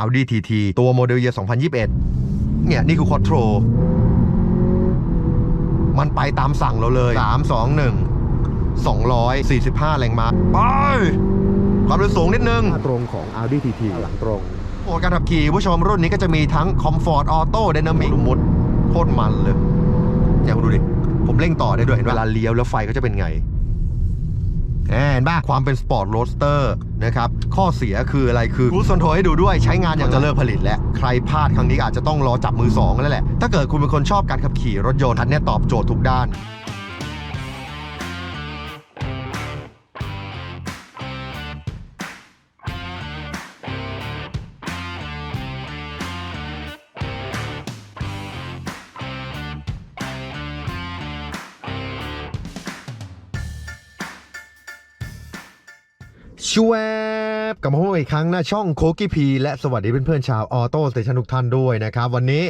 Audi TT ตัวโมเดลเย2021 เนี่ย นี่คือ Quattro มันไปตามสั่งเราเลย 3 2 1 245 แรงม้าไป ความเร็วสูงนิดนึง ตรงของ Audi TT หลังตรงโอ้การขับขี่ผู้ชมรุ่นนี้ก็จะมีทั้ง Comfort Auto Dynamic มุดโคตรมันเลย อย่างดูดิ ผมเร่งต่อได้ด้วยเห็นปะเวลาเลี้ยวแล้วไฟก็จะเป็นไงแหม เห็นป่ะความเป็นสปอร์ตโรสเตอร์นะครับ ข้อเสียคืออะไรคือครูสนโทให้ดูด้วยใช้งานอย่างจะเลิกผลิตแล้ว ใครพลาดครั้งนี้อาจจะต้องรอจับมือสองแล้วแหละ ถ้าเกิดคุณเป็นคนชอบการขับขี่รถยนต์คันเนี้ยตอบโจทย์ทุกด้าน ชวบกลับมาพบกันอีกครั้งนะช่องโคกี้พีและสวัสดีเพื่อนๆชาวออโต้สเตชันทุกท่านด้วยนะครับ วันนี้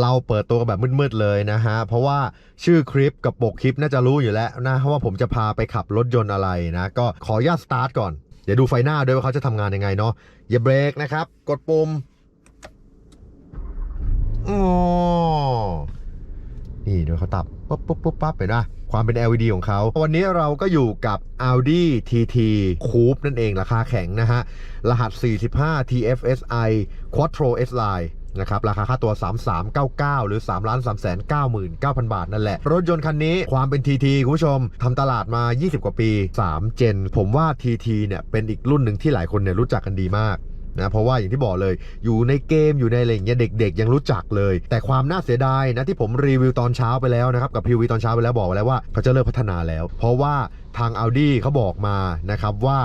เราเปิดตัวกันแบบมืดๆเลยนะฮะ เพราะว่าชื่อคลิปกับปกคลิปน่าจะรู้อยู่แล้วนะว่าผมจะพาไปขับรถยนต์อะไรนะ ก็ขออนุญาตสตาร์ทก่อน เดี๋ยวดูไฟหน้าด้วยว่าเขาจะทำงานยังไงเนาะอย่าเบรกนะครับ กดปุ่มอ๋อนี่เดี๋ยวเขาตับปุ๊บปุ๊บปุ๊บปั๊บไปนะ ความเป็น LED ของเขา วันนี้เราก็อยู่กับ Audi TT Coupe นั่นเองราคาแข็งนะฮะ รหัส 45 TFSI Quattro S Line นะครับราคาค่าตัว 3399 หรือ 3 3 9 9 0 0 0 บาทนั่นแหละ รถยนต์คันนี้ความเป็น TT คุณผู้ชมทำตลาดมา 20 กว่าปี 3 เจน ผมว่า TT เนี่ยเป็นอีกรุ่นหนึ่งที่หลายคนเนี่ยรู้จักกันดีมาก นะเพราะว่าอย่างที่บอกเลย อยู่ในเกมอยู่ในอะไรอย่างเงี้ยเด็ก ๆ ยังรู้จักเลย แต่ความน่าเสียดายนะที่ผมรีวิวตอนเช้าไปแล้วนะครับกับพีวีตอนเช้าไปแล้วบอกไว้แล้วว่าเขาจะเลิกพัฒนาแล้ว เพราะว่าทาง Audi เขาบอกมานะครับว่า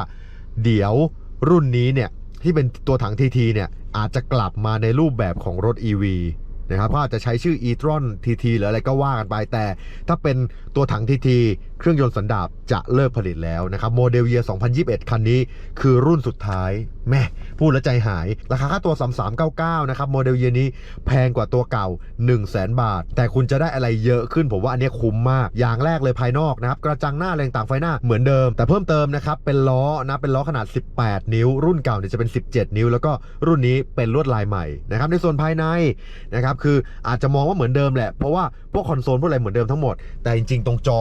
เดี๋ยวรุ่นนี้เนี่ยที่เป็นตัวถัง TT เนี่ยอาจจะกลับมาในรูปแบบของรถ EV นะครับก็อาจจะใช้ชื่อ e-tron TT หรืออะไรก็ว่ากันไปแต่ ถ้าเป็น ตัวถัง TT เครื่องยนต์สันดาปจะเลิกผลิตแล้วนะครับโมเดลเยีย2021 คันนี้คือรุ่นสุดท้ายแม่พูดแล้วใจหาย ราคาค่าตัว 3399 นะครับโมเดลเยียนี้แพงกว่าตัวเก่า 1 0 0 0 0แบาท แต่คุณจะได้อะไรเยอะขึ้น ผมว่าอันนี้คุ้มมาก อย่างแรกเลยภายนอกนะครับ กระจังหน้าแรงต่างไฟหน้าเหมือนเดิม แต่เพิ่มเติมนะครับ เป็นล้อนะ เป็นล้อขนาด 18 นิ้ว รุ่นเก่าเนี่ยจะเป็น 17 นิ้ว แล้วก็รุ่นนี้เป็นลวดลายใหม่นะครับในส่วนภายในนะครับคืออาจจะมองว่าเหมือนเดิมแหละเพราะว่า พวกคอนโซลพวกอะไรเหมือนเดิมทั้งหมด แต่จริงๆ ตรงจอ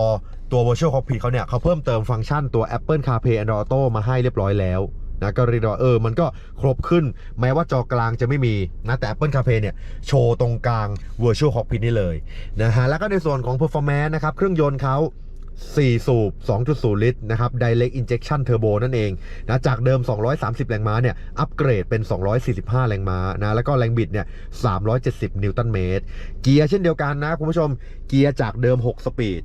ตัว Virtual Cockpit เขาเนี่ยเขาเพิ่มเติมฟังก์ชันตัว Apple CarPlay Android Auto มาให้เรียบร้อยแล้วนะก็เรียกว่าเออ มันก็ครบขึ้น แม้ว่าจอกลางจะไม่มีนะแต่ Apple CarPlay เนี่ย โชว์ตรงกลาง Virtual Cockpit นี่เลยนะฮะแล้วก็ในส่วนของ Performance นะครับ เครื่องยนต์เขา 4 สูบ 2.0 ลิตรนะครับ Direct Injection Turbo นั่นเองนะจากเดิม 230 แรงม้าเนี่ยอัปเกรดเป็น 245 แรงม้านะแล้วก็แรงบิดเนี่ย 370 นิวตันเมตร เกียร์เช่นเดียวกันนะคุณผู้ชมเกียร์จากเดิม 6 สปีด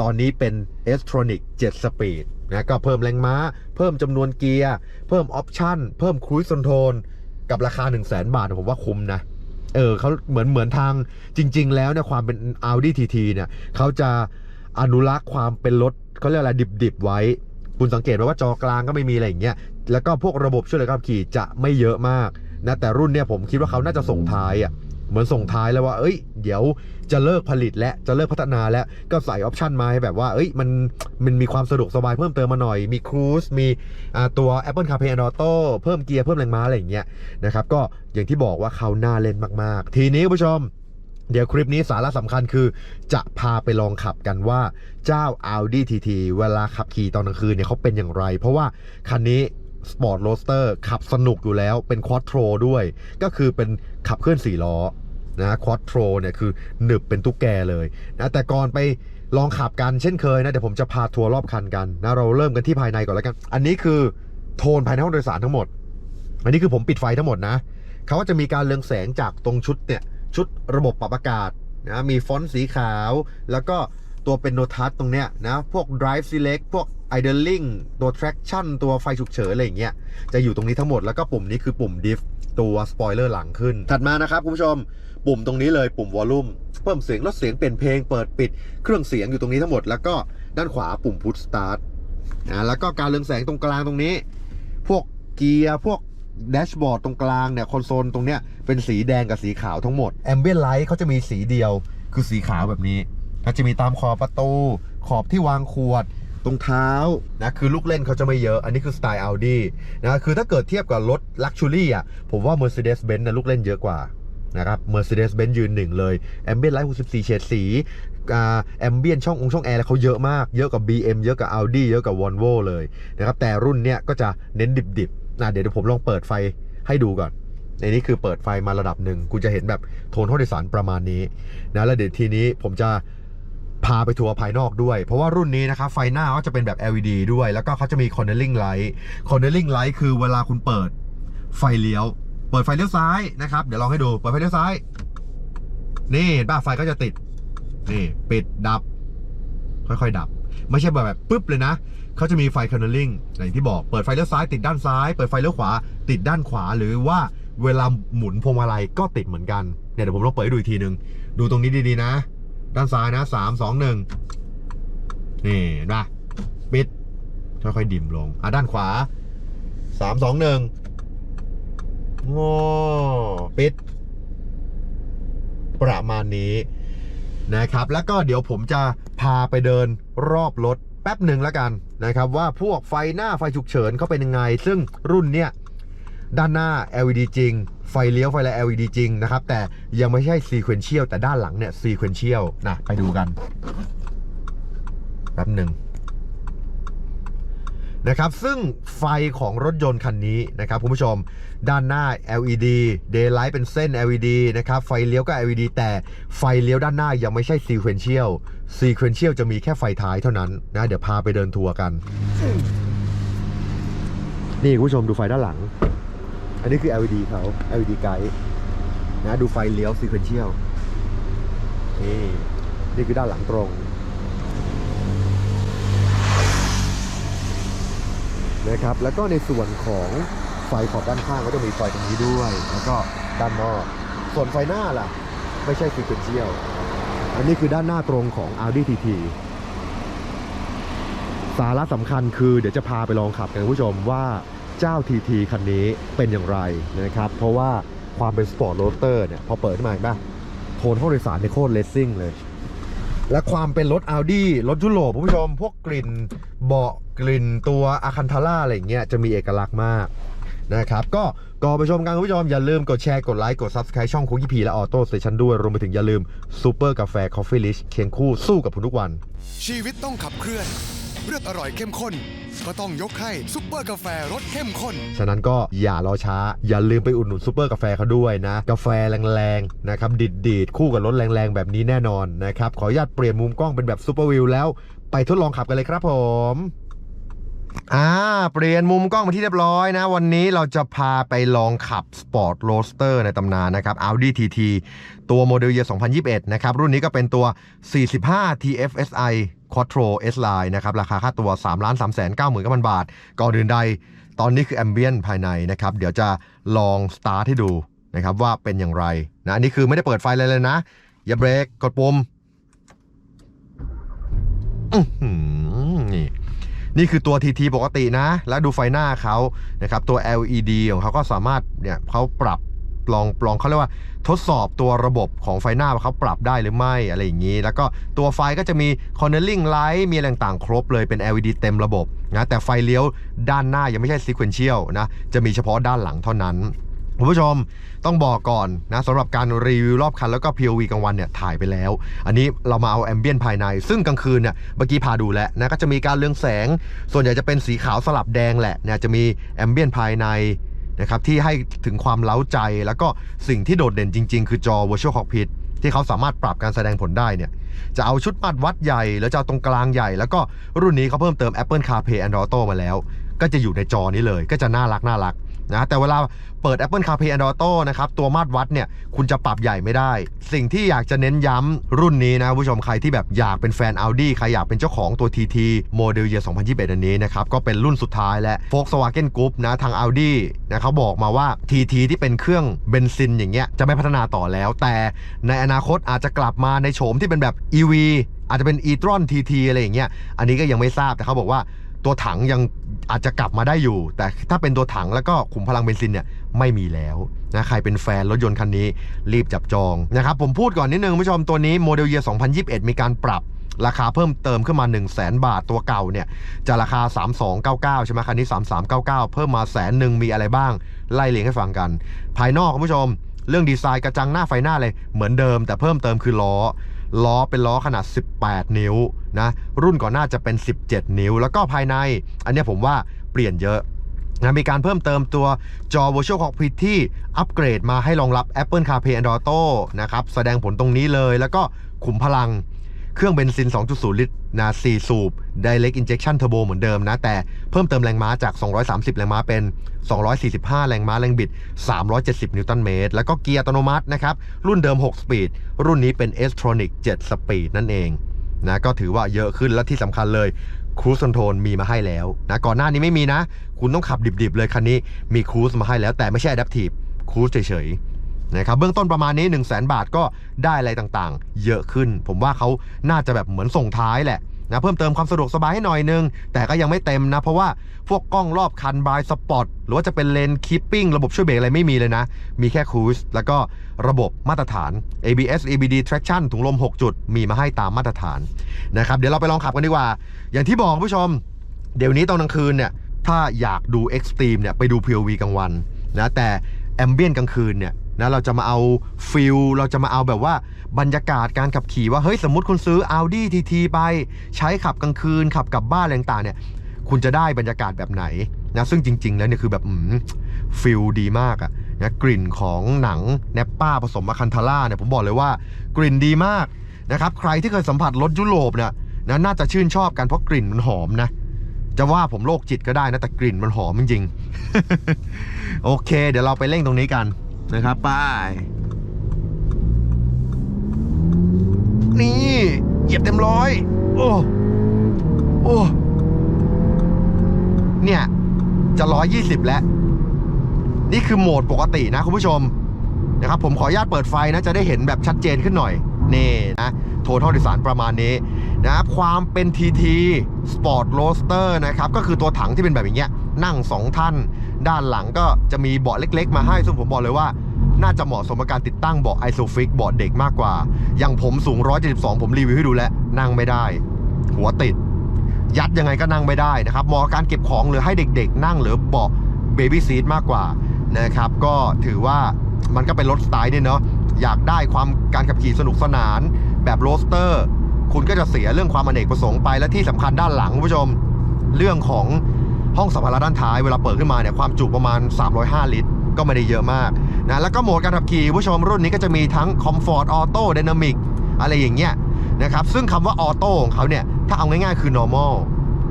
ตอนนี้เป็น s t r o n i c 7 สปีดนะก็เพิ่มแรงม้า เพิ่มจำนวนเกียร์ เพิ่มออปชั่นเพิ่มครู i คอนโทรลกับราคา 1 0 0 0 0แบาทผมว่าคุ้มนะเออเขาเหมือนเหมือนทางจริง ๆ แล้วเนี่ยความเป็น Audi TT เนี่ยเขาจะ อนุรักษ์ความเป็นรถเขาเรียกอะไรดิบๆไว้ คุณสังเกตไหมว่าจอกลางก็ไม่มีอะไรอย่างเงี้ยแล้วก็พวกระบบช่วยเหลือขับขี่จะไม่เยอะมากนะแต่รุ่นเนี่ยผมคิดว่าเขาน่าจะส่งท้ายอะเหมือนส่งท้ายแล้วว่า เอ้ย เดี๋ยวจะเลิกผลิตและจะเลิกพัฒนาแล้ว ก็ใส่ออปชันมาให้แบบว่า เอ้ย มัน มันมีความสะดวกสบายเพิ่มเติมมาหน่อย มีครูซมีตัว Apple CarPlay and Auto เพิ่มเกียร์ เพิ่มแรงม้าอะไรอย่างเงี้ยนะครับ ก็อย่างที่บอกว่าเขาน่าเล่นมาก ๆ ทีนี้คุณผู้ชม เดี๋ยวคลิปนี้สาระสำคัญคือ จะพาไปลองขับกันว่าเจ้า Audi TT เวลาขับขี่ตอนกลางคืนเนี่ยเขาเป็นอย่างไร เพราะว่าคันนี้ Sport Roadster ขับสนุกอยู่แล้วเป็น Quattro ด้วย ก็คือเป็นขับเคลื่อน4ล้อนะควอตโทรเนี่ยคือหนึบเป็นตุ๊กแกเลยนะแต่ก่อนไปลองขับกันเช่นเคยนะ เดี๋ยวผมจะพาทัวร์รอบคันกันนะเราเริ่มกันที่ภายในก่อนแล้วกัน อันนี้คือโทนภายในห้องโดยสารทั้งหมด อันนี้คือผมปิดไฟทั้งหมดนะเขาก็จะมีการเรืองแสงจากตรงชุดเนี่ย ชุดระบบปรับอากาศนะมีฟอนต์สีขาว แล้วก็ตัวเป็นโนทัสตรงเนี้ยนะ พวก drive select พวก idling ตัว traction ตัวไฟฉุกเฉินอะไรอย่างเงี้ยจะอยู่ตรงนี้ทั้งหมดแล้วก็ปุ่มนี้คือปุ่ม diff ตัวสปอยเลอร์หลังขึ้น ถัดมานะครับคุณผู้ชม ปุ่มตรงนี้เลยปุ่มวอลลุ่มเพิ่มเสียงลดเสียงเปลี่ยนเพลงเปิดปิด เครื่องเสียงอยู่ตรงนี้ทั้งหมด แล้วก็ด้านขวาปุ่มพุทสตาร์ทนะแล้วก็การเรืองแสงตรงกลางตรงนี้ พวกเกียร์พวก แดชบอร์ดตรงกลางเนี่ยคอนโซลตรงเนี้ยเป็นสีแดงกับสีขาวทั้งหมดแอมเบียนไลท์เขาจะมีสีเดียวคือสีขาวแบบนี้เขาจะมีตามขอบประตู ขอบที่วางขวดตรงเท้านะคือลูกเล่นเขาจะไม่เยอะ อันนี้คือสไตล์ Audi นะคือถ้าเกิดเทียบกับรถ Luxury อะผมว่า Mercedes-Benz นะลูกเล่นเยอะกว่านะครับ Mercedes-Benz ยืนหนึ่งเลย Ambient Light 64 เฉดสีแอ่า Ambient ช่ององค์ช่องแอร์เขาเยอะมาก เยอะกว่า BM เยอะกับ Audi เยอะกับ Volvo เลยนะครับแต่รุ่นเนี้ยก็จะเน้นดิบๆนะเดี๋ยวผมลองเปิดไฟให้ดูก่อนในนี้คือเปิดไฟมาระดับหนึ่งคุณจะเห็นแบบโทนห้องโดยสารประมาณนี้นะแล้วเดี๋ยวทีนี้ผมจะพาไปทัวร์ภายนอกด้วย เพราะว่ารุ่นนี้นะครับไฟหน้าก็จะเป็นแบบ LED ด้วย แล้วก็เขาจะมี cornering light cornering light คือเวลาคุณเปิดไฟเลี้ยว เปิดไฟเลี้ยวซ้ายนะครับ เดี๋ยวลองให้ดู เปิดไฟเลี้ยวซ้าย นี่เห็นป่ะไฟก็จะติด นี่ ปิดดับ ค่อยๆ ดับ ไม่ใช่แบบแบบปุ๊บเลยนะ เขาจะมีไฟ cornering อย่างที่บอกเปิดไฟเลี้ยวซ้ายติดด้านซ้าย เปิดไฟเลี้ยวขวา ติดด้านขวา หรือว่าเวลาหมุนพวงมาลัยก็ติดเหมือนกันเนี่ยเดี๋ยวผมลองเปิดให้ดูอีกทีหนึ่งดูตรงนี้ดีๆนะ ด้านซ้ายนะสามสองหนึ่งนี่เห็นปะปิดค่อยๆดิ่มลงอะด้านขวาสามสองหนึ่งงอปิด ประมาณนี้นะครับ แล้วก็เดี๋ยวผมจะพาไปเดินรอบรถแป๊บหนึ่งแล้วกัน นะครับว่าพวกไฟหน้าไฟฉุกเฉินเขาเป็นยังไง ซึ่งรุ่นเนี้ยด้านหน้า LED จริง ไฟเลี้ยวไฟและ LED จริงนะครับ แต่ยังไม่ใช่ sequential แต่ด้านหลังเนี่ย sequential นะไปดูกันแป๊บหนึ่งนะครับซึ่งไฟของรถยนต์คันนี้นะครับคุณผู้ชมด้านหน้า LED daylight เป็นเส้น LED นะครับไฟเลี้ยวก็ LED แต่ไฟเลี้ยวด้านหน้ายังไม่ใช่ sequential sequential จะมีแค่ไฟท้ายเท่านั้นนะเดี๋ยวพาไปเดินทัวร์กัน นี่คุณผู้ชมดูไฟด้านหลัง อันนี้คือ LED เขา LED ไกด์นะดูไฟเลี้ยว sequential นี่นี่คือด้านหลังตรงนะครับแล้วก็ในส่วนของไฟขอบด้านข้างก็จะมีไฟตรงนี้ด้วย แล้วก็ด้านนอกส่วนไฟหน้าล่ะ ไม่ใช่ sequential อันนี้คือด้านหน้าตรงของ Audi TT สาระสำคัญคือเดี๋ยวจะพาไปลองขับกันคุณผู้ชมว่าเจ้า TT คันนี้เป็นอย่างไรนะครับ เพราะว่าความเป็นสปอร์ตโรเตอร์เนี่ยพอเปิดขึ้นมาเห็นปะโทนห้องโดยสารในโคตรเลสซิ่งเลย และความเป็นรถ Audi รถยุโรปคุณผู้ชม พวกกลิ่นเบาะกลิ่นตัวอาคันทาร่าอะไรอย่างเงี้ยจะมีเอกลักษณ์มาก นะครับก็ก่อนไปชมกันคุณผู้ชมอย่าลืมกดแชร์กดไลค์กด Subscribe ช่องคุกกี้พีและออโต้สเตชันด้วย รวมไปถึงอย่าลืมซูเปอร์กาแฟคอฟฟี่ลิชเคียงคู่สู้กับคุณทุกวัน ชีวิตต้องขับเคลื่อน เลือกอร่อยเข้มข้น ก็ต้องยกให้ซุปเปอร์กาแฟรสเข้มข้น ฉะนั้นก็อย่ารอช้า อย่าลืมไปอุดหนุนซูเปอร์กาแฟเขาด้วยนะ กาแฟแรงๆนะครับดิดดีดๆคู่กับรถแรงๆ แบบนี้แน่นอนนะครับขออนุญาตเปลี่ยนมุมกล้องเป็นแบบซูเปอร์วิวแล้วไปทดลองขับกันเลยครับผม อ่า เปลี่ยนมุมกล้องมาที่เรียบร้อยนะ วันนี้เราจะพาไปลองขับ Sport Roadster ในตำนานนะครับ Audi TT ตัวโมเดลเยีย2021 นะครับ รุ่นนี้ก็เป็นตัว 45 TFSI Quattro S Line นะครับ ราคาค่าตัว 3 3 9 9 0 0 0 บาท ก่อนอื่นใด ตอนนี้คือ Ambient ภายในนะครับ เดี๋ยวจะลองสตาร์ทให้ดูนะครับว่าเป็นอย่างไรนะอันนี้คือไม่ได้เปิดไฟเลยเลยนะ อย่าเบรกกดปุ่มอื้อ นี่คือตัว TT ปกตินะ แล้วดูไฟหน้าเขานะครับตัว LED ของเขาก็สามารถเนี่ยเขาปรับลองลองเขาเรียกว่าทดสอบตัวระบบของไฟหน้าว่าเขาปรับได้หรือไม่อะไรอย่างนี้ แล้วก็ตัวไฟก็จะมี cornering light มีอะไรต่างๆ ครบเลยเป็น LED เต็มระบบนะแต่ไฟเลี้ยวด้านหน้ายังไม่ใช่ sequential นะจะมีเฉพาะด้านหลังเท่านั้น คุณผู้ชมต้องบอกก่อนนะสำหรับการรีวิวรอบคันแล้วก็ POV กลางวันเนี่ยถ่ายไปแล้ว อันนี้เรามาเอาแอมเบียนภายใน ซึ่งกลางคืนเนี่ยเมื่อกี้พาดูแล้วนะก็จะมีการเรืองแสง ส่วนใหญ่จะเป็นสีขาวสลับแดงแหละเนี่ยจะมีแอมเบียนภายในนะครับที่ให้ถึงความเล้าใจแล้วก็สิ่งที่โดดเด่นจริง ๆ คือจอ Virtual Cockpit ที่เขาสามารถปรับการแสดงผลได้เนี่ย จะเอาชุดมัดวัดใหญ่หรือจะเอาตรงกลางใหญ่ แล้วก็รุ่นนี้เขาเพิ่มเติม Apple CarPlay Android Auto มาแล้ว ก็จะอยู่ในจอนี้เลย ก็จะน่ารักน่ารัก นะแต่เวลาเปิด Apple CarPlay Android Auto นะครับตัวมาตรวัดเนี่ยคุณจะปรับใหญ่ไม่ได้ สิ่งที่อยากจะเน้นย้ำรุ่นนี้นะคุณผู้ชมใครที่แบบอยากเป็นแฟน Audi ใครอยากเป็นเจ้าของตัว TT โมเดลเยีย2021 อันนี้นะครับก็เป็นรุ่นสุดท้ายและ Volkswagen Group นะทาง Audi นะเขาบอกมาว่า TT ที่เป็นเครื่องเบนซินอย่างเงี้ยจะไม่พัฒนาต่อแล้ว แต่ในอนาคตอาจจะกลับมาในโฉมที่เป็นแบบ EV อาจจะเป็น e-tron TT อะไรอย่างเงี้ยอันนี้ก็ยังไม่ทราบแต่เขาบอกว่า ตัวถังยังอาจจะกลับมาได้อยู่ แต่ถ้าเป็นตัวถังแล้วก็ขุมพลังเบนซินเนี่ยไม่มีแล้วนะใครเป็นแฟนรถยนต์คันนี้รีบจับจองนะครับผมพูดก่อนนิดนึงผู้ชมตัวนี้โมเดลเยีย2021 มีการปรับราคาเพิ่มเติมขึ้นมา 1 0 0 0 0แบาทตัวเก่าเนี่ย จะราคา 3299 ใช่ไหมคันนี้ 3399 เพิ่มมาแสนหนึ่งมีอะไรบ้าง ไล่เรียงให้ฟังกัน ภายนอกคุณผู้ชม เรื่องดีไซน์กระจังหน้าไฟหน้าเลยเหมือนเดิม แต่เพิ่มเติมคือล้อ ล้อเป็นล้อขนาด 18 นิ้วนะรุ่นก่อนหน้าจะเป็น 17 นิ้ว แล้วก็ภายใน อันนี้ผมว่าเปลี่ยนเยอะนะมีการเพิ่มเติมตัวจอ Virtual Cockpit ที่อัปเกรดมาให้รองรับ Apple CarPlay Android Auto นะครับ แสดงผลตรงนี้เลย แล้วก็ขุมพลัง เครื่องเบนซิน 2.0 ลิตรนะ4สูบ Direct Injection Turbo เหมือนเดิมนะ แต่เพิ่มเติมแรงม้าจาก 230 แรงม้าเป็น 245 แรงม้าแรงบิด 370 นิวตันเมตร แล้วก็เกียร์อัตโนมัตินะครับ รุ่นเดิม 6 สปีด รุ่นนี้เป็น S-Tronic 7 สปีดนั่นเองนะก็ถือว่าเยอะขึ้นและที่สำคัญเลยครู e คอนโทรลมีมาให้แล้วนะก่อนหน้านี้ไม่มีนะ คุณต้องขับดิบๆเลยคันนี้มีครู e มาให้แล้วแต่ไม่ใช่ Adaptive ครู e เฉยๆ นะครับเบื้องต้นประมาณนี้ 1 0 0 0 0แบาทก็ได้อะไรต่างๆ เยอะขึ้น ผมว่าเขาน่าจะแบบเหมือนส่งท้ายแหละนะเพิ่มเติมความสะดวกสบายให้หน่อยนึง แต่ก็ยังไม่เต็มนะ เพราะว่าพวกกล้องรอบคันบายสปอตหรือว่าจะเป็นเลนคีปปิ้งระบบช่วยเบรกอะไรไม่มีเลยนะ มีแค่ครู e แล้วก็ระบบมาตรฐาน ABS EBD traction ถุงลม 6 จุด มีมาให้ตามมาตรฐานนะครับเดี๋ยวเราไปลองขับกันดีกว่า อย่างที่บอกคุณผู้ชม เดี๋ยวนี้ตอนกลางคืนเนี่ยถ้าอยากดู Extreme เนี่ยไปดู POV กลางวันนะแต่แอมเบียนกลางคืนเนี่ย นะเราจะมาเอาฟิลเราจะมาเอาแบบว่าบรรยากาศการขับขี่ว่าเฮ้ยสมมติคุณซื้อ Audi TT ไปใช้ขับกลางคืน ขับกลับบ้านอะไรต่างเนี่ยคุณจะได้บรรยากาศแบบไหนนะซึ่งจริง ๆ แล้วเนี่ยคือแบบฟิลดีมากอะนะกลิ่นของหนังแนปป้าผสมมาคันทาร่าเนี่ยผมบอกเลยว่ากลิ่นดีมากนะครับใครที่เคยสัมผัสรถยุโรปเนี่ยนะน่าจะชื่นชอบกันเพราะกลิ่นมันหอมนะจะว่าผมโรคจิตก็ได้นะแต่กลิ่นมันหอมจริงๆ โอเค เดี๋ยวเราไปเร่งตรงนี้กัน นะครับป้ายนี่เหยียบเต็มร้อย โอ้ โอ้ เนี่ย จะร้อยยี่สิบแล้ว นี่คือโหมดปกตินะคุณผู้ชม นะครับ ผมขออนุญาตเปิดไฟนะจะได้เห็นแบบชัดเจนขึ้นหน่อย นี่นะ โทนท่อโดยสารประมาณนี้นะครับ ความเป็น TT Sport Roaster นะครับ ก็คือตัวถังที่เป็นแบบอย่างเงี้ย นั่ง 2 ท่าน ด้านหลังก็จะมีเบาะเล็ก ๆ มาให้ซึ่งผมบอกเลยว่า น่าจะเหมาะสมกับการติดตั้งเบาะ Isofix เบาะเด็กมากกว่า อย่างผมสูง 172 ผมรีวิวให้ดูแล้วนั่งไม่ได้ หัวติด ยัดยังไงก็นั่งไม่ได้นะครับเหมาะการเก็บของหรือให้เด็ก ๆ นั่งหรือเบาะ Baby Seat มากกว่านะครับก็ถือว่ามันก็เป็นรถสไตล์เนี่ยเนาะอยากได้ความการขับขี่สนุกสนาน แบบโรสเตอร์ คุณก็จะเสียเรื่องความอเนกประสงค์ไปและที่สำคัญด้านหลังคุณผู้ชม เรื่องของ ห้องสัมภาระด้านท้ายเวลาเปิดขึ้นมาเนี่ยความจุประมาณ 305 ลิตร ก็ไม่ได้เยอะมากนะแล้วก็โหมดการขับขี่ผู้ชมรุ่นนี้ก็จะมีทั้ง Comfort Auto Dynamic อะไรอย่างเงี้ยนะครับซึ่งคำว่าออโต้ของเขาเนี่ยถ้าเอาง่ายๆคือ normal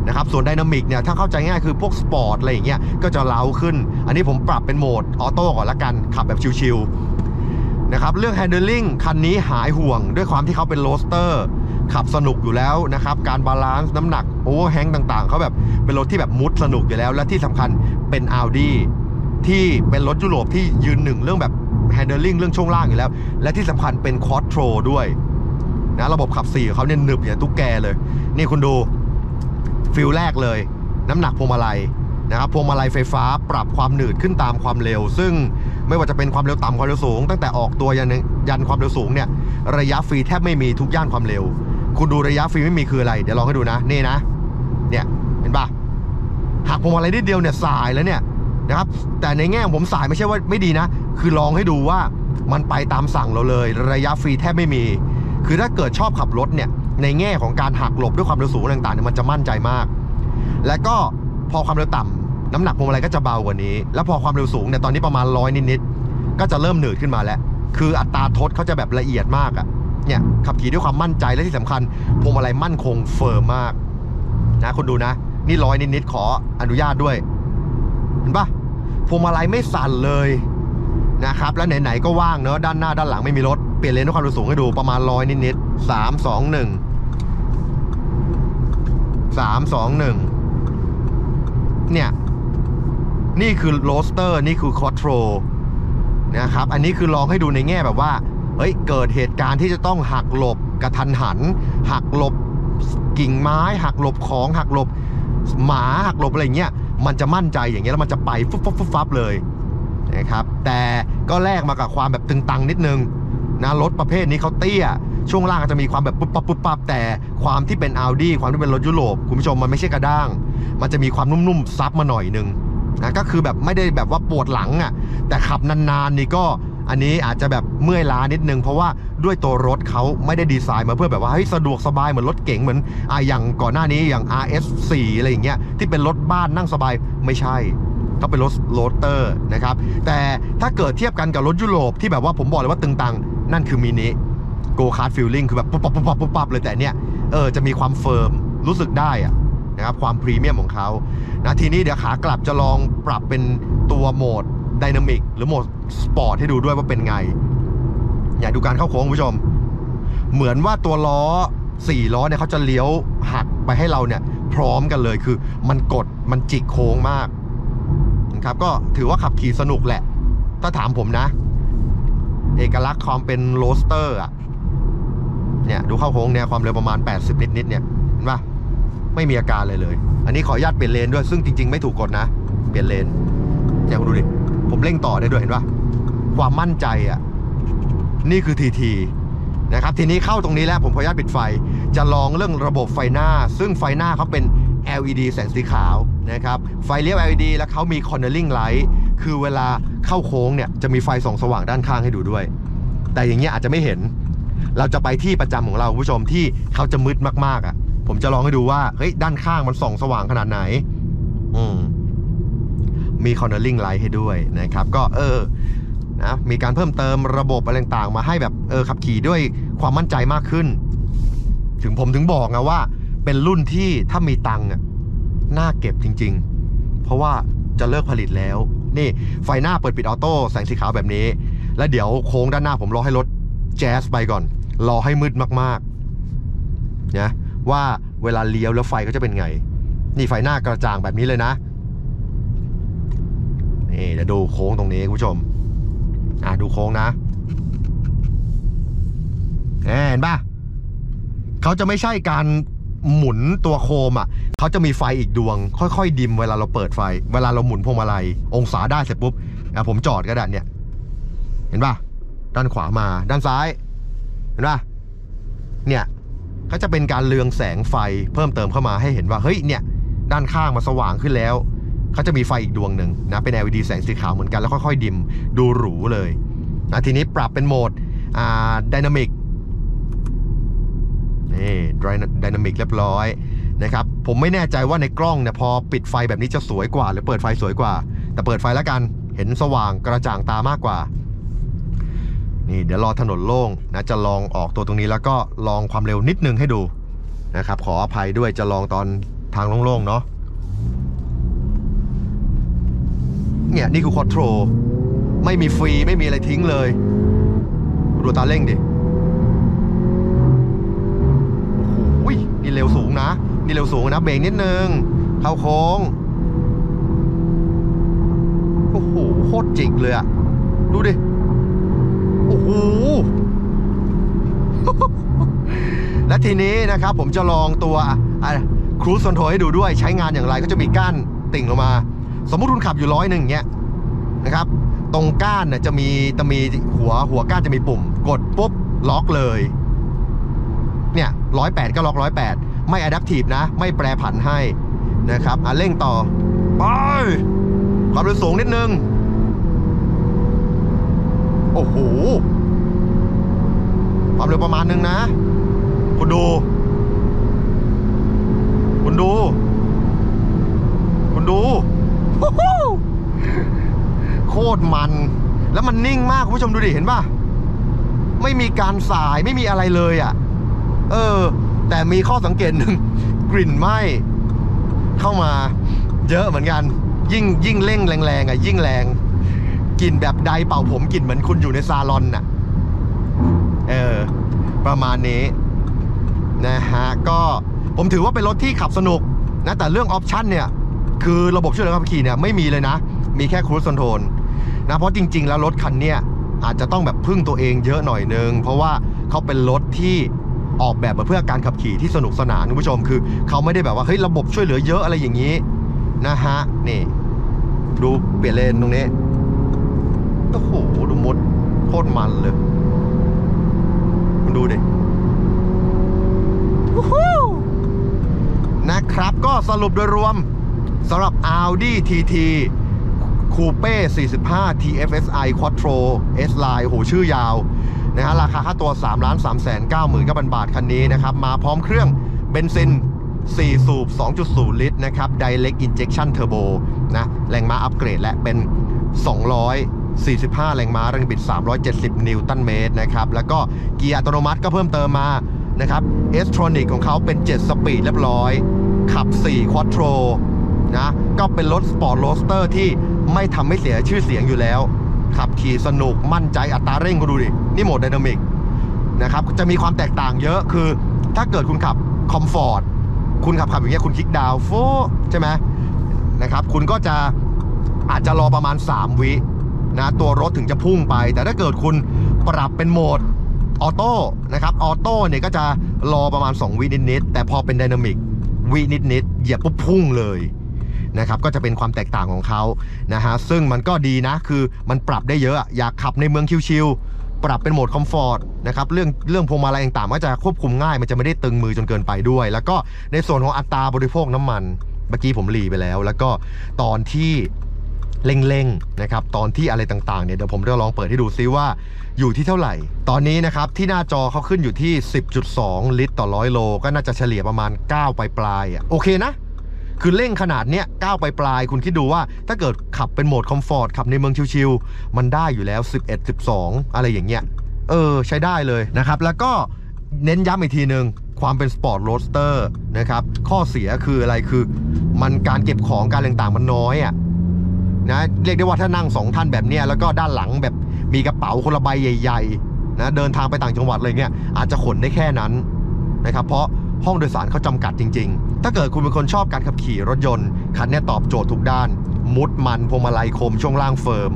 นะครับส่วน Dynamic เนี่ยถ้าเข้าใจง่ายคือพวกสปอร์ตอะไรอย่างเงี้ยก็จะเล้าขึ้น อันนี้ผมปรับเป็นโหมดออโต้ก่อนละกันขับแบบชิวๆ นะครับเรื่อง handling คันนี้หายห่วงด้วยความที่เขาเป็นโรสเตอร์ขับสนุกอยู่แล้วนะครับ การบาลานซ์น้ำหนักโอเวอร์แฮงต่างๆ เขาแบบเป็นรถที่แบบมุดสนุกอยู่แล้ว และที่สำคัญเป็น Audi ที่เป็นรถยุโรปที่ยืนหนึ่งเรื่องแบบ handling เรื่องช่วงล่างอยู่แล้ว และที่สำคัญเป็น Quattro ด้วยนะระบบขับ4ของเขาเนี่ยหนึบอย่างตุ๊กแกเลย นี่คุณดูฟิลแรกเลย น้ำหนักพวงมาลัยนะครับพวงมาลัยไฟฟ้าปรับความหนืดขึ้นตามความเร็ว ซึ่ง ไม่ว่าจะเป็นความเร็วต่ำความเร็วสูง ตั้งแต่ออกตัวยันยันความเร็วสูงเนี่ยระยะฟรีแทบไม่มีทุกย่านความเร็ว คุณดูระยะฟรีไม่มีคืออะไร เดี๋ยวลองให้ดูนะนี่นะ เนี่ยเห็นปะหักพวงมาลัยนิดเดียวเนี่ยสายแล้วเนี่ยนะครับ แต่ในแง่ของผมสายไม่ใช่ว่าไม่ดีนะ คือลองให้ดูว่ามันไปตามสั่งเราเลย ระยะฟรีแทบไม่มี คือถ้าเกิดชอบขับรถเนี่ยในแง่ของการหักหลบด้วยความเร็วสูงต่างๆเนี่ยมันจะมั่นใจมาก และก็พอความเร็วต่ำ น้ำหนักพวงมาลัยก็จะเบากว่านี้ แล้วพอความเร็วสูงเนี่ยตอนนี้ประมาณร้อยนิดๆก็จะเริ่มหนืดขึ้นมาแล้ว คืออัตราทดเขาจะแบบละเอียดมากอะเนี่ยขับขี่ด้วยความมั่นใจและที่สำคัญพวงมาลัยมั่นคงเฟิร์มมากนะคุณดูนะ นี่ร้อยนิดๆขออนุญาตด้วย เห็นปะพวงมาลัยไม่สั่นเลยนะครับ แล้วไหนๆก็ว่างเนอะด้านหน้าด้านหลังไม่มีรถ เปลี่ยนเลนด้วยความเร็วสูงให้ดูประมาณร้อยนิดๆสามสองหนึ่งสามสองหนึ่งเนี่ย นี่คือโรสเตอร์นี่คือคอ t โ r รนะครับ อันนี้คือลองให้ดูในแง่แบบว่า เฮ้ย เกิดเหตุการณ์ที่จะต้องหักหลบกระทันหัน หักหลบกิ่งไม้ หักหลบของหักหลบหมาหักหลบอะไรเงี้ย มันจะมั่นใจอย่างเงี้ยแล้วมันจะไปฟุบฟุบฟุบฟับเลยนะครับ แต่ก็แลกมากับความแบบตึงตังนิดนึงนะรถประเภทนี้เขาเตี้ย ช่วงล่างจจะมีความแบบปุ๊บปั๊บปุ๊บปั๊บแต่ความที่เป็น Audi ความที่เป็นรถยุโรปคุณผู้ชมมันไม่ใช่กระด้าง มันจะมีความนุ่มๆซับมาหน่อยนึง นะก็คือแบบไม่ได้แบบว่าปวดหลังอะ่ะแต่ขับนานๆนี่ก็อันนี้อาจจะแบบเมื่อยล้านิดนึง เพราะว่าด้วยตัวรถเขาไม่ได้ดีไซน์มาเพื่อแบบว่าเฮ้ยสะดวกสบายเหมือนรถเก๋งเหมือนอ่าอย่างก่อนหน้านี้อย่าง RS4 อะไรอย่างเงี้ยที่เป็นรถบ้านนั่งสบายไม่ใช่ก็เป็นรถโรเตอร์นะครับ แต่ถ้าเกิดเทียบกันกับรถยุโรปที่แบบว่าผมบอกเลยว่าตึงตัง นั่นคือมินิโกคาร์ดฟิลลิ่งคือแบบปุ๊บปั๊บปุ๊บปั๊บปุ๊บปั๊บเลยแต่เนี่ยเออจะมีความเฟิร์มรู้สึกได้อะนะครับความพรีเมียมของเขา นะทีนี้เดี๋ยวขากลับจะลองปรับเป็นตัวโหมดไดนามิกหรือโหมดสปอร์ตให้ดูด้วยว่าเป็นไง อยาดูการเข้าโค้งคุณผู้ชม เหมือนว่าตัวล้อสี่ล้อเนี่ยเขาจะเลี้ยวหักไปให้เราเนี่ยพร้อมกันเลยคือมันกดมันจิกโค้งมากนะครับก็ถือว่าขับขี่สนุกแหละ ถ้าถามผมนะ เอกลักษณ์ความเป็นโรสเตอร์อะเนี่ยดูเข้าโค้งเนี่ยความเร็วประมาณ 80 นิดๆเนี่ยเห็นปะ ไม่มีอาการเลยเลย อันนี้ขออนุญาตเปลี่ยนเลนด้วยซึ่งจริง ๆ ไม่ถูกกฎนะ เปลี่ยนเลนเนี่ยคุณดูดิ ผมเร่งต่อได้ด้วยเห็นปะความมั่นใจอะ นี่คือทีทีนะครับ ทีนี้เข้าตรงนี้แล้วผมขออนุญาตปิดไฟ จะลองเรื่องระบบไฟหน้า ซึ่งไฟหน้าเขาเป็น LED แสงสีขาวนะครับ ไฟเลี้ยว LED แล้วเขามี cornering light คือเวลาเข้าโค้งเนี่ยจะมีไฟส่องสว่างด้านข้างให้ดูด้วย แต่อย่างเงี้ยอาจจะไม่เห็น เราจะไปที่ประจำของเราคุณผู้ชมที่เขาจะมืดมากๆอะ ผมจะลองให้ดูว่าเฮ้ยด้านข้างมันส่องสว่างขนาดไหน อืมมี cornering light ให้ด้วยนะครับ ก็เออนะมีการเพิ่มเติมระบบอะไรต่างๆ มาให้แบบเออขับขี่ด้วยความมั่นใจมากขึ้น ถึงผมถึงบอกไงว่า เป็นรุ่นที่ถ้ามีตังค์น่าเก็บจริง ๆ เพราะว่าจะเลิกผลิตแล้ว นี่ไฟหน้าเปิดปิดออโต้แสงสีขาวแบบนี้ แล้วเดี๋ยวโค้งด้านหน้าผมรอให้รถแจ๊สไปก่อน รอให้มืดมากๆนะ ว่าเวลาเลี้ยวแล้วไฟก็จะเป็นไง นี่ไฟหน้ากระจ่างแบบนี้เลยนะนี่เดี๋ยวดูโค้งตรงนี้คุณผู้ชม อะดูโค้งนะเห็นปะเขาจะไม่ใช่การหมุนตัวโคมอะ เขาจะมีไฟอีกดวง ค่อยๆ ดิมเวลาเราเปิดไฟ เวลาเราหมุนพวงมาลัย องศาได้เสร็จปุ๊บอะผมจอดก็ได้เนี่ย เห็นปะด้านขวามา ด้านซ้าย เห็นปะเนี่ย ก็จะเป็นการเลืองแสงไฟเพิ่มเติมเข้ามาให้เห็นว่าเฮ้ยเนี่ยด้านข้างมาสว่างขึ้นแล้วเขาจะมีไฟอีกดวงหนึ่งนะเป็น LED แสงสีขาวเหมือนกันแล้วค่อยๆดิมดูหรูเลยนะทีนี้ปรับเป็นโหมดอ่าดินามิกนี่ดินามิกเรียบร้อยนะครับผมไม่แน่ใจว่าในกล้องเนี่ยพอปิดไฟแบบนี้จะสวยกว่า หรือเปิดไฟสวยกว่า แต่เปิดไฟแล้วกันเห็นสว่างกระจ่างตามากกว่า นี่เดี๋ยวรอถนนโล่งนะจะลองออกตัวตรงนี้แล้วก็ลองความเร็วนิดนึงให้ดูนะครับ ขออภัยด้วยจะลองตอนทางโล่งๆเนาะเนี่ยนี่คือคอโทรไม่มีฟรีไม่มีอะไรทิ้งเลยดูตาเร่งดิโอ้โหนี่เร็วสูงนะ นี่เร็วสูงนะเบรกนิดนึง เข้าโค้งโอ้โหโคตรจิกเลยอะดูดิ โอ้โหและทีนี้นะครับ ผมจะลองตัวครู i คอนโทให้ดูด้วยใช้งานอย่างไรก็จะมีก้านติ่งลงมา สมมุติคุณขับอยู่ร้อยหนึ่งเงี้ยนะครับ ตรงก้านเนี่ยจะมีจะมีหัวหัวก้านจะมีปุ่ม กดปุ๊บล็อกเลย เนี่ยร้อยแปดก็ล็อกร้อยแปดไม่อะดัพทีฟนะ ไม่แปรผันให้นะครับอะเร่งต่อ ไป ความเร็วสูงนิดนึง อ้โหความเร็วประมาณนึงนะ คุณดู คุณดู คุณดูโอ้โหโคตรมัน แล้วมันนิ่งมากคุณผู้ชมดูดิเห็นป่ะ ไม่มีการสายไม่มีอะไรเลยอะ่ะ เออ แต่มีข้อสังเกตหนึ่งกลิ่นไหม้เข้ามา เยอะเหมือนกัน ยิ่งยิ่งเร่งแรงๆอะยิ่งแรง กลิ่นแบบไดร์เป่าผมกลิ่นเหมือนคุณอยู่ในซาลอนน่ะ เออ ประมาณนี้ นะฮะ ก็ผมถือว่าเป็นรถที่ขับสนุกนะ แต่เรื่องออปชันเนี่ย คือระบบช่วยเหลือขับขี่เนี่ยไม่มีเลยนะ มีแค่ครู i คอนโทรลนะ เพราะจริง ๆ แล้วรถคันเนี้ยอาจจะต้องแบบพึ่งตัวเองเยอะหน่อยนึง เพราะว่าเขาเป็นรถที่ออกแบบมาเพื่อการขับขี่ที่สนุกสนานคุณผู้ชมคือเขาไม่ได้แบบว่าเฮ้ยระบบช่วยเหลือเยอะอะไรอย่างนี้นะฮะนี่ ดูเปลี่ยนเลนตรงนี้ โอ้โหดูมดโคตรมันเลยคุณดูดิวู้ฮู้นะครับก็สรุปโดยรวมสำหรับ Audi TT Coupe 45 TFSI Quattro S Line โหชื่อยาวนะฮะราคาค่าตัว 3 3 9 9 0 0 0 บาทคันนี้นะครับ มาพร้อมเครื่องเบนซิน 4 สูบ 2.0 ลิตรนะครับ Direct Injection Turbo นะ แรงม้าอัปเกรดและเป็น 45 แรงม้าแรงบิด 370 นิวตันเมตรนะครับ แล้วก็เกียร์อัตโนมัติก็เพิ่มเติมมานะครับ s t r o n i c ของเขาเป็น 7 สปีดเรียบร้อย ขับ4 Quattro นะ ก็เป็นรถสปอร์ตโรสเตอร์ที่ไม่ทำให้เสียชื่อเสียงอยู่แล้ว ขับขี่สนุกมั่นใจอัตราเร่งก็ดูดิ นี่โหมดไดนามิกนะครับ จะมีความแตกต่างเยอะคือ ถ้าเกิดคุณขับคอมฟอร์ตคุณขับขับอย่างเงี้ยคุณคลิกดาวโฟใช่ไหมนะครับ คุณก็จะอาจจะรอประมาณ 3 วิ นะตัวรถถึงจะพุ่งไป แต่ถ้าเกิดคุณปรับเป็นโหมดออโต้นะครับออโต้เนี่ยก็จะรอประมาณ 2 วินิดๆแต่พอเป็นไดนามิกวินิดๆเหยียบปุ๊บพุ่งเลยนะครับก็จะเป็นความแตกต่างของเขานะฮะซึ่งมันก็ดีนะคือมันปรับได้เยอะอยากขับในเมืองชิวๆปรับเป็นโหมดคอมฟอร์ตนะครับเรื่องเรื่องพวงมาลัยต่างๆก็จะควบคุมง่าย มันจะไม่ได้ตึงมือจนเกินไปด้วย แล้วก็ในส่วนของอัตราบริโภคน้ำมัน เมื่อกี้ผมรีไปแล้ว แล้วก็ตอนที่ เร่งๆนะครับตอนที่อะไรต่างๆเนี่ยเดี๋ยวผมจะลองเปิดให้ดูซิว่าอยู่ที่เท่าไหร่ ตอนนี้นะครับที่หน้าจอเขาขึ้นอยู่ที่ 10.2 ลิตรต่อร้อยโล ก็น่าจะเฉลี่ยประมาณ 9 ปลายปลายอะโอเคนะ คือเร่งขนาดเนี้ย9ปลายปลายคุณคิดดูว่าถ้าเกิดขับเป็นโหมดคอมฟอร์ตขับในเมืองชิวๆมันได้อยู่แล้ว 11 12 อะไรอย่างเงี้ยเออใช้ได้เลยนะครับ แล้วก็เน้นย้ำอีกทีหนึ่งความเป็นสปอร์ตโรสเตอร์นะครับ ข้อเสียคืออะไรคือ มันการเก็บของการต่างๆมันน้อยอะ่ะ นะเรียกได้ว่าถ้านั่งสองท่านแบบเนี้ยแล้วก็ด้านหลังแบบมีกระเป๋าคนละใบใหญ่ๆนะเดินทางไปต่างจังหวัดอะไรเงี้ยอาจจะขนได้แค่นั้นนะครับเพราะห้องโดยสารเขาจำกัดจริง ๆ ถ้าเกิดคุณเป็นคนชอบการขับขี่รถยนต์ คันนี้ตอบโจทย์ทุกด้าน มุดมันพวงมาลัยคมช่วงล่างเฟิร์ม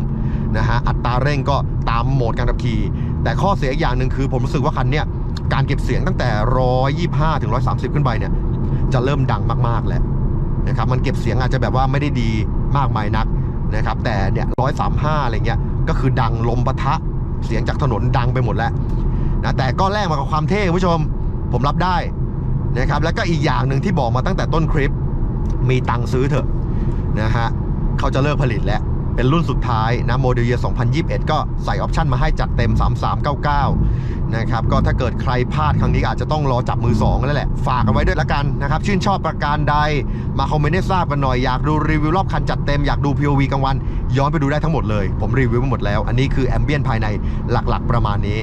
นะฮะอัตราเร่งก็ตามโหมดการขับขี่ แต่ข้อเสียอีกอย่างหนึ่งคือผมรู้สึกว่าคันเนี้ยการเก็บเสียงตั้งแต่ 125ถึง130 ขึ้นไปเนี่ยจะเริ่มดังมากๆแล้วนะครับมันเก็บเสียงอาจจะแบบว่าไม่ได้ดีมากมายนัก นะครับแต่เนี่ยร้อยสามห้าอะไรเงี้ยก็คือดังลมปะทะเสียงจากถนนดังไปหมดแล้วนะแต่ก็แลกมากับความเท่คุณผู้ชม ผมรับได้นะครับแล้วก็อีกอย่างหนึ่งที่บอกมาตั้งแต่ต้นคลิป มีตังค์ซื้อเถอะนะฮะเขาจะเลิกผลิตแล้ว เป็นรุ่นสุดท้ายนะโมเดลเย2021 ก็ใส่ออปชันมาให้จัดเต็ม 3399 นะครับก็ถ้าเกิดใครพลาดครั้งนี้อาจจะต้องรอจับมือ2แล้วแหละ ฝากกันไว้ด้วยละกันนะครับ ชื่นชอบประการใดมาคอมเมนต์ให้ทราบกันหน่อย อยากดูรีวิวรอบคันจัดเต็มอยากดู POV กลางวัน ย้อนไปดูได้ทั้งหมดเลย ผมรีวิวไปหมดแล้ว อันนี้คือแอมเบียนภายในหลักๆ ประมาณนี้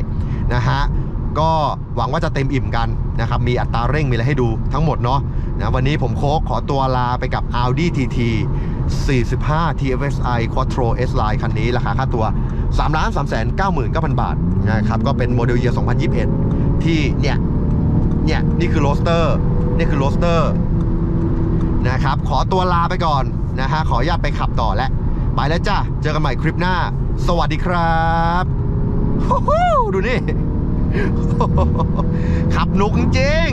นะฮะก็หวังว่าจะเต็มอิ่มกันนะครับ มีอัตราเร่งมีอะไรให้ดูทั้งหมดเนาะนะวันนี้ผมโค้กขอตัวลาไปกับ Audi TT 45 TFSI Quattro S Line คันนี้ ราคาค่าตัว 3 3 9 9 0 0 0 บาทนะครับก็เป็นโมเดลเยียร์2021 ที่เนี่ย เนี่ย นี่คือโรสเตอร์นี่คือโรสเตอร์นะครับ ขอตัวลาไปก่อนนะฮะขออนุญาตไปขับต่อแล้วไปแล้วจ้ะ เจอกันใหม่คลิปหน้า สวัสดีครับดูนี่ขับนุกจริง